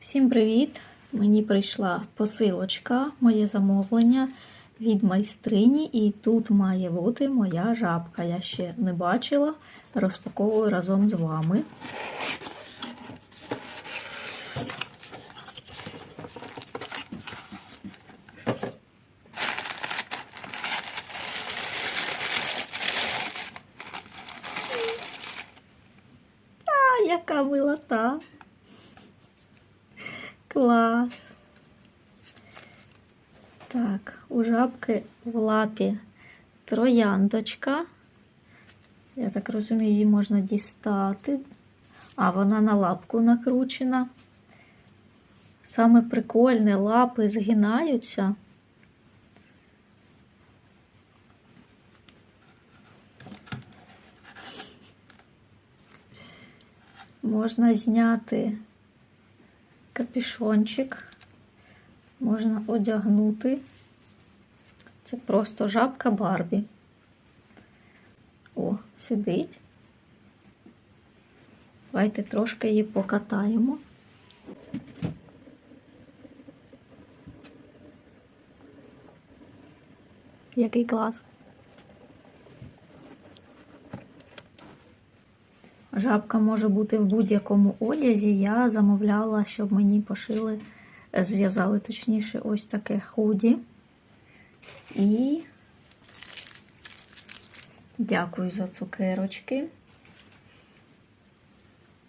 Всім привіт! Мені прийшла посилочка, моє замовлення від майстрині, і тут має бути моя жабка. Я ще не бачила, розпаковую разом з вами. Яка милота! Клас. Так, у жабки в лапі трояндочка. Я так розумію, її можна дістати. А, вона на лапку накручена. Саме прикольне, лапи згинаються. Можна зняти капюшончик можна одягнути. Це просто жабка Барбі. О, сидить. Давайте трошки її покатаємо. Який клас. Жабка може бути в будь-якому одязі. Я замовляла, щоб мені пошили, зв'язали точніше, ось таке худі. І дякую за цукерочки.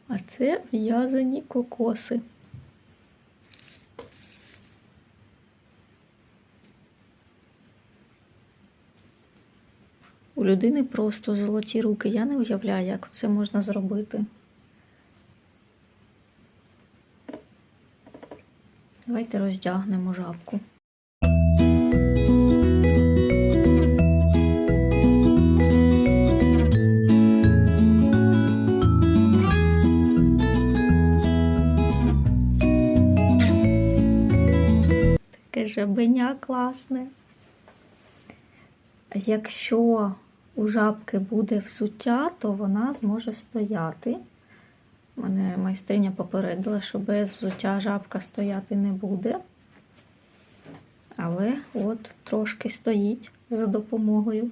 А це в'язані кокоси. У людини просто золоті руки. Я не уявляю, як це можна зробити. Давайте роздягнемо жабку. Таке жабеня класне. Якщо у жабки буде взуття, то вона зможе стояти. Мене майстриня попередила, що без взуття жабка стояти не буде. Але от трошки стоїть за допомогою.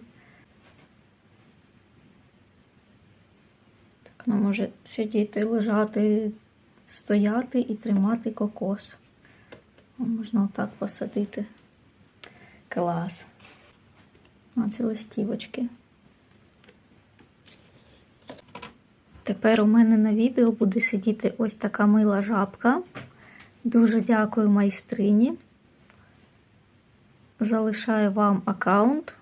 Так, вона може сидіти, лежати, стояти і тримати кокос. Можна отак посадити. Клас. Це листівочки. Тепер у мене на відео буде сидіти ось така мила жабка. Дуже дякую майстрині. Залишаю вам аккаунт,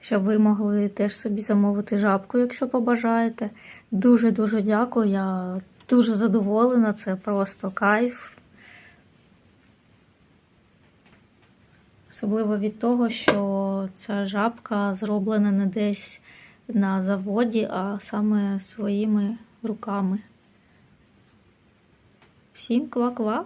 щоб ви могли теж собі замовити жабку, якщо побажаєте. Дуже-дуже дякую. Я дуже задоволена, це просто кайф. Особливо від того, що ця жабка зроблена не десь на заводі, а саме своїми руками. Всім ква-ква!